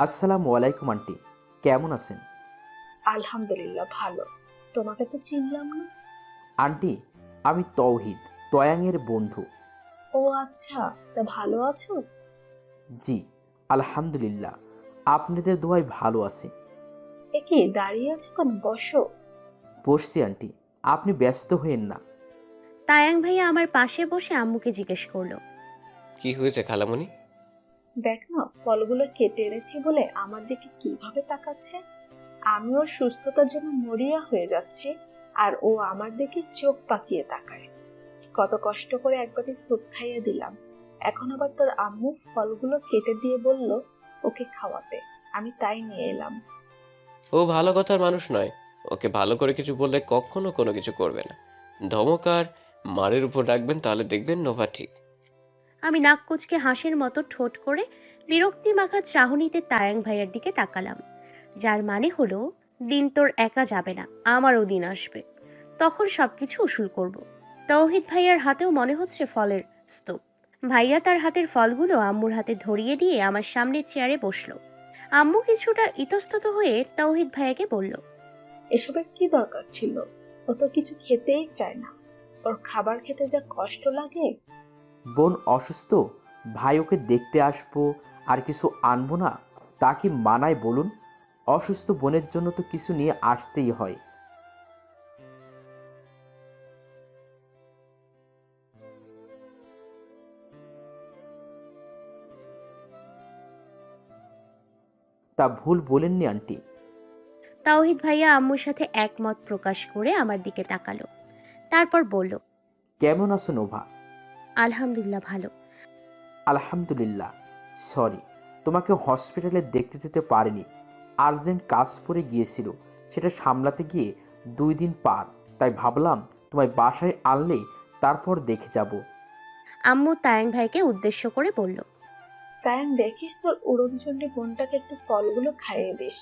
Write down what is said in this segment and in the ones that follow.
আসসালামু আলাইকুম আন্টি। কেমন আছেন? আলহামদুলিল্লাহ ভালো। তোমাকে তো চিনলাম না। আন্টি আমি তৌহিদ তয়াংয়ের বন্ধু। ও আচ্ছা তা ভালো আছো? জি আলহামদুলিল্লাহ। আপনাদের দোয়ায় ভালো আছি। এ কি দাঁড়িয়ে আছো কেন? বসো। বসছি আন্টি। আপনি ব্যস্ত হয়েন না। তায়াং ভাইয়া আমার পাশে বসে আম্মুকে জিজ্ঞেস করল। কি হয়েছে খালামণি? দেখ না, ফলগুলো কেটে এনেছি বলে আমার দিকে কীভাবে তাকাচ্ছে? আমি ওর সুস্থতার জন্য মরিয়া হয়ে যাচ্ছি আর ও আমার দিকে চোখ পাকিয়ে তাকায়। কত কষ্ট করে একবারটি স্যুপ খাইয়ে দিলাম। এখন আবার তোর আম্মু ফলগুলো কেটে দিয়ে বলল, ওকে খাওয়াতে। আমি তাই নিয়ে এলাম। ও ভালো কথার মানুষ নয়। ওকে ভালো করে কিছু বললে কখনো কোনো কিছু করবে না। ধমকার মারের উপর রাখবেন, তাহলে দেখবেন নোভা ঠিক। আমি নাক কুচকে হাসির মতো ঠোঁট করে বিরক্তি মাখা চাহনিতে তায়াং ভাইয়ার দিকে তাকালাম, যার মানে হলো, দিন তোর একা যাবে না, আমারও দিন আসবে। তখন সবকিছু উসুল করব। তৌহিদ ভাইয়ার হাতেও মনে হচ্ছে ফলের স্তূপ। ভাইয়া তার হাতের ফলগুলো আম্মুর হাতে ধরিয়ে দিয়ে আমার সামনের চেয়ারে বসল। আম্মু কিছুটা ইতস্তত হয়ে তৌহিদ ভাইয়াকে বলল, এসবের কি দরকার ছিল? ও তো কিছু খেতেই চায় না। ওর খাবার খেতে যা কষ্ট লাগে বোন অসুস্থ? ভাই ওকে দেখতে আসব আর কিছু আনব না? তা কি মানায় বলুন? অসুস্থ বোনের জন্য তো কিছু নিয়ে আসতেই হয়। তা ভুল বলেননি আন্টি। তাওহিদ ভাইয়া আম্মুর সাথে একমত প্রকাশ করে আমার দিকে তাকালো। তারপর বলল কেমন আছো নোভা? আলহামদুলিল্লাহ ভালো। আলহামদুলিল্লাহ সরি তোমাকে হসপিটালে দেখতে যেতে পারিনি। আর্জেন্ট কাজ পড়ে গিয়েছিল সেটা সামলাতে গিয়ে দুই দিন পার। তাই ভাবলাম তোমায় বাসায় আনলে তারপর দেখে যাব। আম্মু তায়াং ভাইকে উদ্দেশ্য করে বলল তাই দেখিস তোর উড়নচণ্ডী বোনটাকে একটু ফলগুলো খাইয়ে দিস।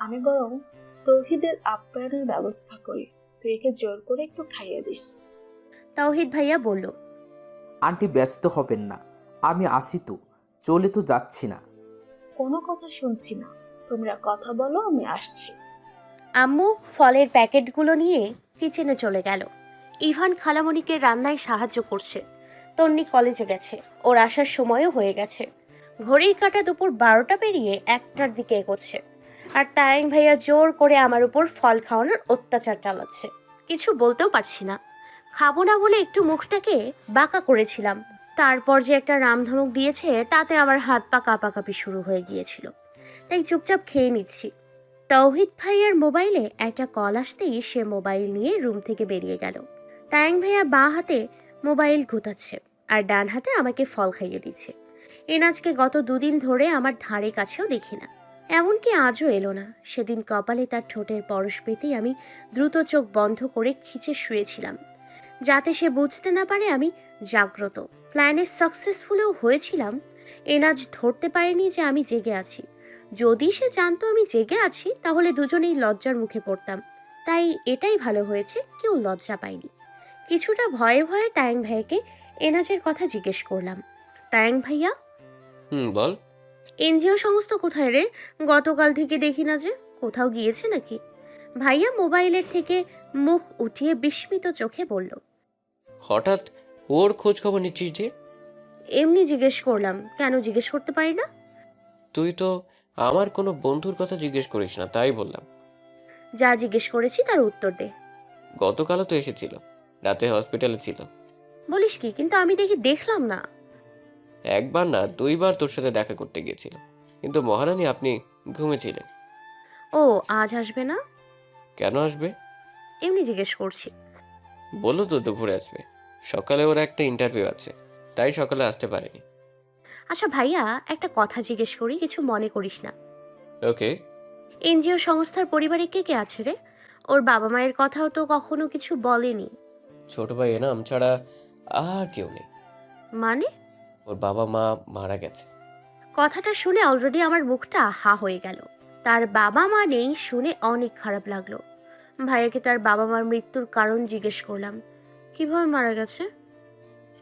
আমি বরং তৌহিদের আপ্যায়নের ব্যবস্থা করি। তুই একে জোর করে একটু খাইয়ে দিস। তাওহিদ ভাইয়া বলল আন্টি ব্যস্ত হবেন না। আমি আসি তো চলে তো যাচ্ছি না। কোনো কথা শুনছি না। তোমরা কথা বলো আমি আসছি। আম্মু ফলের প্যাকেটগুলো নিয়ে কিচেনে চলে গেল। ইভান খালামণিকে রান্নায় সাহায্য করছে। তন্নি কলেজে গেছে। ওর আসার সময়ও হয়ে গেছে। ঘড়ির কাঁটা দুপুর বারোটা পেরিয়ে একটার দিকে এগোচ্ছে। আর তায়াং ভাইয়া জোর করে আমার উপর ফল খাওয়ানোর অত্যাচার চালাচ্ছে। কিছু বলতেও পারছি না। খাব না বলে একটু মুখটাকে বাঁকা করেছিলাম। তারপর যে একটা রামধমক দিয়েছে, তাতে আমার হাত পা কাঁপাকাঁপি শুরু হয়ে গিয়েছিল। তাই চুপচাপ খেয়ে নিচ্ছি। তৌহিদ ভাইয়ার মোবাইলে একটা কল আসতেই সে মোবাইল নিয়ে রুম থেকে বেরিয়ে গেল। তায়াং ভাইয়া বাঁ হাতে মোবাইল ঘুতাচ্ছে আর ডান হাতে আমাকে ফল খাইয়ে দিচ্ছে। এনাজকে গত দুদিন ধরে আমার ধারে কাছেও দেখি না। এমনকি আজও এলো না। সেদিন কপালে তার ঠোঁটের পরশ পেতেই আমি দ্রুত চোখ বন্ধ করে খিচে শুয়েছিলাম। যাতে সে বুঝতে না পারে আমি জাগ্রত। প্ল্যানে সাকসেসফুলও হয়েছিলাম এনাজ ধরতে পারেনি যে আমি জেগে আছি। যদি সে জানতো আমি জেগে আছি তাহলে দুজনেই লজ্জার মুখে পড়তাম। তাই এটাই ভালো হয়েছে কেউ লজ্জা পায়নি। কিছুটা ভয়ে ভয়ে তায়াং ভাইয়াকে এনাজের কথা জিজ্ঞেস করলাম। তায়াং ভাইয়া? হুম বল। এনজিও সংস্থা কোথায় রে? গতকাল থেকে দেখি না যে কোথাও গিয়েছে নাকি? ভাইয়া মোবাইলের থেকে মুখ উঠিয়ে বিস্মিত চোখে বলল হঠাৎ ওর খোঁজ খবর নিচ্ছিস যে? এমনি জিজ্ঞেস করলাম কেন জিজ্ঞেস করতে পারি না? তুই তো আমার কোনো বন্ধুর কথা জিজ্ঞেস করিস না তাই বললাম। যা জিজ্ঞেস করেছি তার উত্তর দে। গতকালও তো এসেছিল রাতে হসপিটালে ছিল বলিস কি কিন্তু আমি দেখি দেখলাম না। একবার না দুইবার তোর সাথে দেখা করতে গিয়েছিল কিন্তু মহারানী আপনি ঘুমেছিলেন ও আজ আসবে না? কেন আসবে? এমনি জিজ্ঞেস করছি। বলল তো দুপুরে আসবে। সকালে ওর একটা ইন্টারভিউ আছে তাই সকালে আসতে পারেনি। আচ্ছা ভাইয়া একটা কথা জিজ্ঞেস করি কিছু মনে করিস না। ওকে। এনজিও সংস্থার পরিবারে কে কে আছে রে? ওর বাবা মায়ের কথাও তো কখনো কিছু বলেনি। ছোট ভাই এনাম ছাড়া আর কেউ নেই। মানে? ওর বাবা মা মারা গেছে। কথাটা শুনে অলরেডি আমার মুখটা হা হয়ে গেল। তার বাবা মা নেই শুনে অনেক খারাপ লাগল। ভাইয়াকে তার বাবা মার মৃত্যুর কারণ জিজ্ঞেস করলাম। কীভাবে মারা গেছে?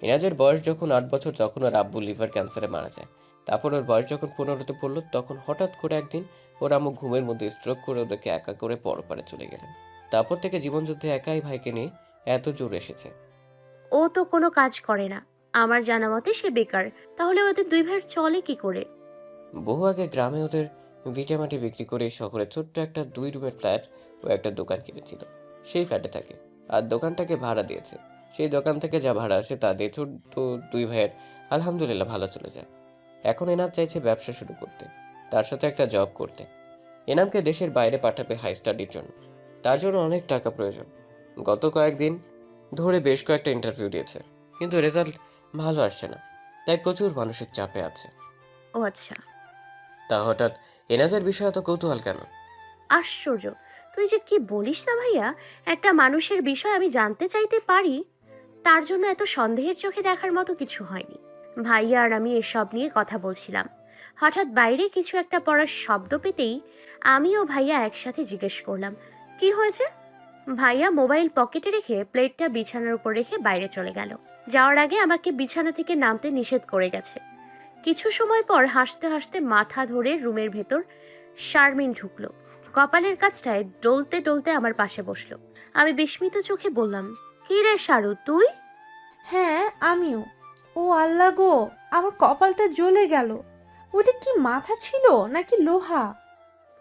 এনাজের বয়স যখন আট বছর তখন ওর আব্বু লিভার ক্যান্সারে মারা যায়। তারপর ওর বয়স যখন পনেরোতে পড়ল তখন হঠাৎ করে একদিন ওর আম্মু ঘুমের মধ্যে স্ট্রোক করে ওদেরকে একা করে পরপারে চলে গেলেন। তারপর থেকে জীবনযুদ্ধে একাই ভাইকে নিয়ে এত জোর এসেছে। ও তো কোনো কাজ করে না। আমার জানা মতে সে বেকার। তাহলে ওদের দুই ভাইয়ের চলে কি করে? বহু আগে গ্রামে ওদের ভিটামাটি বিক্রি করে শহরে ছোট্ট একটা দুই রুমের ফ্ল্যাট ও একটা দোকান কিনেছিল। সেই ফ্ল্যাটে থাকে। আর দোকানটাকে ভাড়া দিয়েছে। সেই দোকান থেকে যা ভাড়া আসে তা দিয়ে ছোট্ট দুই ভাইয়ের আলহামদুলিল্লাহ ভালো চলে যায় এখন এনাম চাইছে ব্যবসা শুরু করতে তার সাথে একটা জব করতে। এনামকে দেশের বাইরে পাঠাবে হাই স্টাডির জন্য। তার জন্য অনেক টাকা প্রয়োজন। গত কয়েকদিন ধরে বেশ কয়েকটা ইন্টারভিউ দিয়েছে কিন্তু রেজাল্ট ভালো আসছে না। তাই প্রচুর মানসিক চাপে আছে। ও আচ্ছা। তা হঠাৎ এনাজের বিষয়ে এত কৌতূহল কেন? আশ্চর্য। তুই যে কি বলিস না ভাইয়া? একটা মানুষের বিষয় আমি জানতে চাইতে পারি, তার জন্য এত সন্দেহের চোখে দেখার মতো কিছু হয়নি। ভাইয়া আর আমি এসব নিয়ে কথা বলছিলাম। হঠাৎ বাইরে কিছু একটা পড়ার শব্দ পেতেই আমি ও ভাইয়া একসাথে জিজ্ঞেস করলাম, কি হয়েছে? ভাইয়া মোবাইল পকেটে রেখে প্লেটটা বিছানার উপর রেখে বাইরে চলে গেল। যাওয়ার আগে আমাকে বিছানা থেকে নামতে নিষেধ করে গেছে। কিছু সময় পর হাসতে হাসতে মাথা ধরে রুমের ভেতর শারমিন ঢুকলো। কপালের কাছটায় ডলতে ডলতে আমার পাশে বসল। আমি বিস্মিত চোখে বললাম কি রে শারু তুই? হ্যাঁ আমিও। ও আল্লাহ গো আমার কপালটা জ্বলে গেল। ওটা কি মাথা ছিল নাকি লোহা?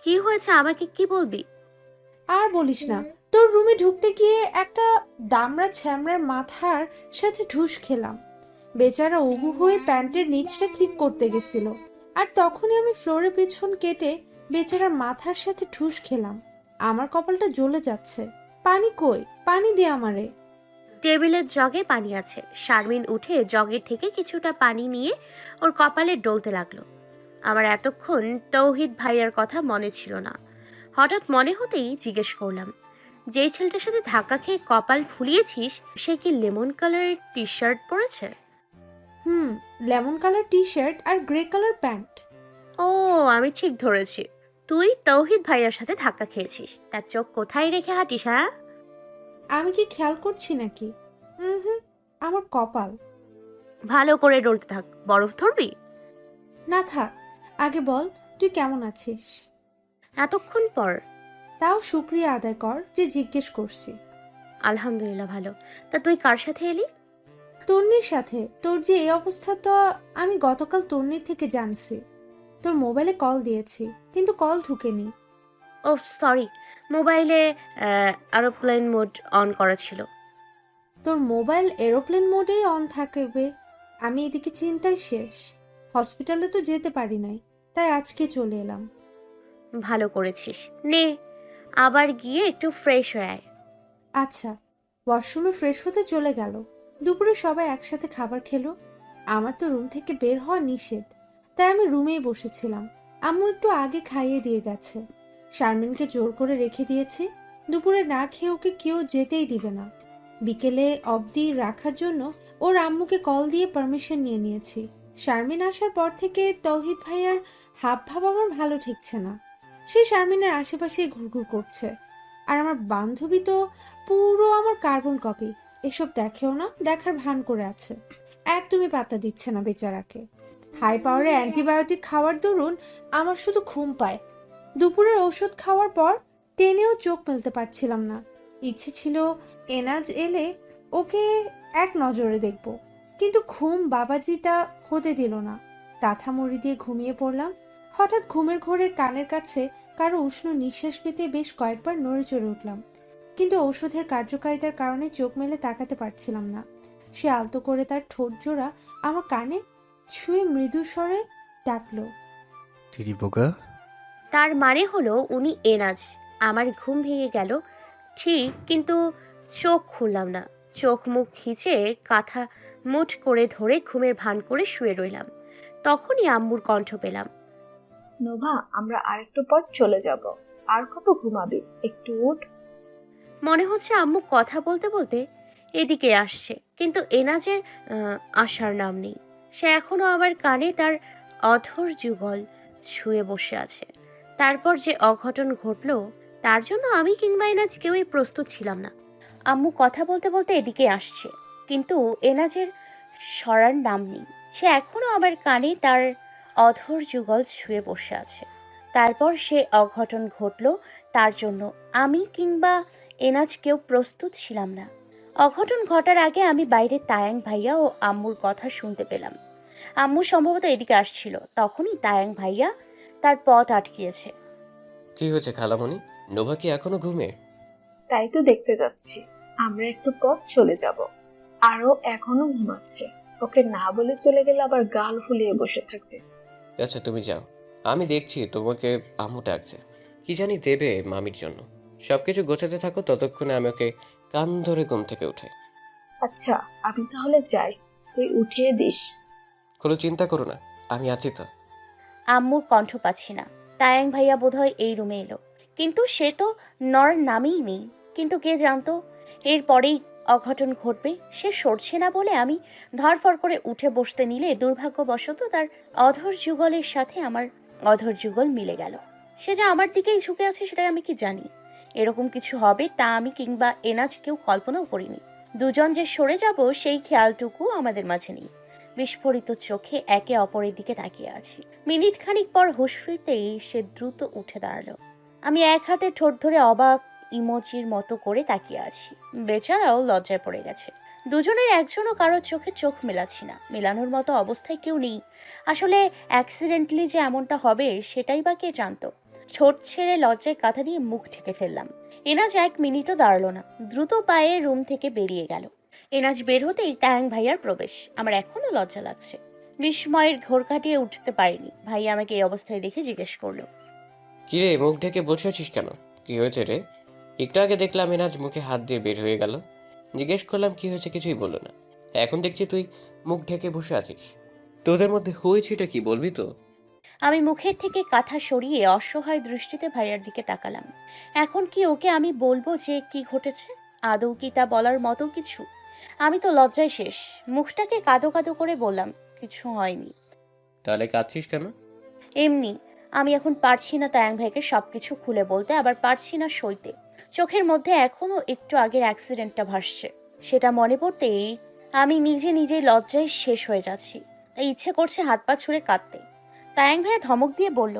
কি হয়েছে আমাকে কি বলবি? আর বলিস না তোর রুমে ঢুকতে গিয়ে একটা দামড়া ছ্যামড়ার মাথার সাথে ঢুস খেলাম। বেচারা উবু হয়ে প্যান্টের নিচটা ঠিক করতে গেছিল। আর তখনই আমি ফ্লোরে পেছন কেটে বেচারার মাথার সাথে ঠুস খেলাম। আমার কপালটা জ্বলে যাচ্ছে। পানি কই? পানি দে আমারে। টেবিলের জগে পানি আছে। শারমিন উঠে জগের থেকে কিছুটা পানি নিয়ে ওর কপালে ডলতে লাগল। আমার এতক্ষণ তৌহিদ ভাইয়ার কথা মনে ছিল না। হঠাৎ মনে হতেই জিজ্ঞেস করলাম যেই ছেলেটার সাথে ধাক্কা খেয়ে কপাল ফুলিয়েছিস সে কি লেমন কালারের টি শার্ট পরেছে? হুম লেমন কালার টি শার্ট আর গ্রে কালার প্যান্ট। ও আমি ঠিক ধরেছি। তুই তৌহিদ ভাইয়ার সাথে ধাক্কা খেয়েছিস। তার চোখ কোথায় রেখে হাঁটিস হ্যাঁ? আমি কি খেয়াল করছি নাকি? হুম হুম আমার কপাল। ভালো করে ডলতে থাক বরফ ধরবি? না থাক আগে বল তুই কেমন আছিস? এতক্ষণ পর। তাও শুক্রিয়া আদায় কর যে জিজ্ঞেস করছি। আলহামদুলিল্লাহ ভালো। তা তুই কার সাথে এলি? তন্নির সাথে। তোর যে এই অবস্থা তো আমি গতকাল তন্নির থেকে জানছি। তোর মোবাইলে কল দিয়েছি কিন্তু কল ঢুকেনি। ও সরি। মোবাইলে এরোপ্লেন মোড অন করা ছিল। তোর মোবাইল এরোপ্লেন মোডেই অন থাকবে। আমি এদিকে চিন্তায় শেষ। হসপিটালে তো যেতে পারি নাই তাই আজকে চলে এলাম। ভালো করেছিস। নে আবার গিয়ে একটু ফ্রেশ হয়ে আয়। আচ্ছা ওয়াশরুমে ফ্রেশ হতে চলে গেল। দুপুরে সবাই একসাথে খাবার খেলো। আমার তো রুম থেকে বের হওয়া নিষেধ। তাই আমি রুমেই বসেছিলাম। আম্মু একটু আগে খাইয়ে দিয়ে গেছে। শারমিনকে জোর করে রেখে দিয়েছি। দুপুরে না খেয়ে ওকে কেউ যেতেই দিবে না। বিকেলে অবধি রাখার জন্য ওর আম্মুকে কল দিয়ে পারমিশন নিয়ে নিয়েছি। শারমিন আসার পর থেকে তৌহিদ ভাইয়ার হাব ভাব আমার ভালো ঠেকছে না। সে শারমিনের আশেপাশে ঘুরঘুর করছে। আর আমার বান্ধবী তো পুরো আমার কার্বন কপি। এসব দেখেও না, দেখার ভান করে আছে। একদমই পাত্তা দিচ্ছে না বেচারাকে। হাই পাওয়ারে অ্যান্টিবায়োটিক খাওয়ার দরুন আমার শুধু ঘুম পায়। দুপুরের ওষুধ খাওয়ার পর টেনেও চোখ মেলতে পারছিলাম না। ইচ্ছে ছিল এনাজ এলে ওকে এক নজরে দেখব। কিন্তু ঘুম বাবাজি তা হতে দিল না। কাঁথা মুড়ি দিয়ে ঘুমিয়ে পড়লাম। হঠাৎ ঘুমের ঘোরে কানের কাছে কারও উষ্ণ নিঃশ্বাস পেতে বেশ কয়েকবার নড়ে চড়ে উঠলাম। কিন্তু ঔষধের কার্যকারিতার কারণে চোখ মেলে তাকাতে পারছিলাম না। সে আলতো করে তার ঠোঁট জোড়া আমার কানে ছুঁয়ে মৃদু স্বরে ডাকলো। টিরি বোকা। তার মানে হলো উনি এনাজ। আমার ঘুম ভেঙে গেল। ঠিক কিন্তু চোখ খুললাম না। চোখ মুখ খিচে কাঁথা মুঠ করে ধরে ঘুমের ভান করে শুয়ে রইলাম। তখনই আম্মুর কণ্ঠ পেলাম। নোভা আমরা আরেকটু পর চলে যাব। আর কত ঘুমাবি? একটু উঠ। মনে হচ্ছে আম্মু কথা বলতে বলতে এদিকে আসছে কিন্তু এনাজের আহ, আসার নাম নেই। সে এখনও আমার কানে তার অধর যুগল ছুঁয়ে বসে আছে। তারপর যে অঘটন ঘটল, তার জন্য আমি কিংবা এনাজ কেউই প্রস্তুত ছিলাম না। আম্মু কথা বলতে বলতে এদিকে আসছে, কিন্তু এনাজের সরার নাম নেই। সে এখনও আমার কানে তার অধর যুগল শুয়ে বসে আছে। তারপর সে অঘটন ঘটল, তার জন্য আমি কিংবা এনাজ কেউ প্রস্তুত ছিলাম না। অঘটন ঘটার আগে আমি বাইরে তায়াং ভাইয়া ও আম্মুর কথা শুনতে পেলাম। আম্মু সম্ভবত এদিকে আসছিল। তখনই তায়াং ভাইয়া তার পথ আটকিয়েছে। কি হয়েছে খালামণি? নোভা কি এখনও ঘুমে? তাই তো দেখতে যাচ্ছি। আমরা একটু পথ চলে যাব। আরও এখনও ঘুমাচ্ছে। ওকে না বলে চলে গেলে আবার গাল ফুলিয়ে বসে থাকবে। আচ্ছা তুমি যাও। আমি দেখছি তোমাকে আম্মু ডাকছে। কি জানি দেবে মামির জন্য। সবকিছু গোছাতে থাকো ততক্ষণে আমি ওকে কান ধরে ঘুম থেকে উঠে। আচ্ছা আমি তাহলে যাই। তুই উঠিয়ে দিস। কোনো চিন্তা করো না আমি আছি তো। আম্মুর কণ্ঠ পাচ্ছি না। তায়াং ভাইয়া বোধহয় এই রুমে এলো। কিন্তু সে তো নর নামেই নেই। কিন্তু কে জানতো এরপরেই অঘটন ঘটবে। সে সরছে না বলে আমি ধরফর করে উঠে বসতে নিলে দুর্ভাগ্যবশত তার অধর যুগলের সাথে আমার অধর যুগল মিলে গেল। সে যে আমার দিকেই ঝুঁকে আছে সেটা আমি কি জানি। এরকম কিছু হবে তা আমি কিংবা এনাজ কেউ কল্পনাও করিনি। দুজন যে সরে যাব, সেই খেয়ালটুকু আমাদের মাঝে নেই। বিস্ফোরিত চোখে একে অপরের দিকে তাকিয়ে আছি। মিনিট খানিক পর হুঁশ ফিরতেই সে দ্রুত উঠে দাঁড়াল। আমি এক হাতে ঠোঁট ধরে অবাক ইমোজির মতো করে তাকিয়ে আছি। বেচারাও লজ্জায় পড়ে গেছে। দুজনের একজনও কারোর চোখে চোখ মেলাচ্ছি না। মেলানোর মতো অবস্থায় কেউ নেই। আসলে অ্যাক্সিডেন্টলি যে এমনটা হবে, সেটাই বা কে জানতো? ছোট ছেড়ে লজ্জায় কাঁথা দিয়ে মুখ ঢেকে ফেললাম। এনাজ এক মিনিটও দাঁড়াল না। দ্রুত পায়ে রুম থেকে বেরিয়ে গেল। এনাজ বের হতেই ট্যাং ভাইয়ার প্রবেশ। আমার এখনও লজ্জা লাগছে। বিস্ময়ের ঘোর কাটিয়ে উঠতে পারিনি। ভাই আমাকে এই অবস্থায় দেখে জিজ্ঞেস করল। কিরে, মুখ ঢেকে বসে আছিস কেন? কি হয়েছে রে? একটু আগে দেখলাম এনাজ মুখে হাত দিয়ে বের হয়ে গেল। জিজ্ঞেস করলাম, কি হয়েছে কিছুই বলল না। এখন দেখছি তুই মুখ ঢেকে বসে আছিস। তোদের মধ্যে হয়েছেটা কি বলবি তো? আমি মুখের থেকে কাঁথা সরিয়ে অসহায় দৃষ্টিতে ভাইয়ার দিকে তাকালাম। এখন কি ওকে আমি বলব যে কি ঘটেছে? আদৌ কি তা বলার মতো কিছু? আমি তো লজ্জায় শেষ। মুখটাকে কাদো কাদো করে বললাম কিছু হয়নি। তাহলে কাঁদছিস কেন? এমনি আমি এখন পারছি না তায়াং ভাইকে সব কিছু খুলে বলতে আবার পারছি না সইতে। চোখের মধ্যে এখনও একটু আগের অ্যাক্সিডেন্টটা ভাসছে। সেটা মনে পড়তেই আমি নিজে নিজেই লজ্জায় শেষ হয়ে যাচ্ছি। ইচ্ছে করছে হাত পা ছুঁড়ে কাঁদতে। তায়াং ভাইয়া ধমক দিয়ে বলল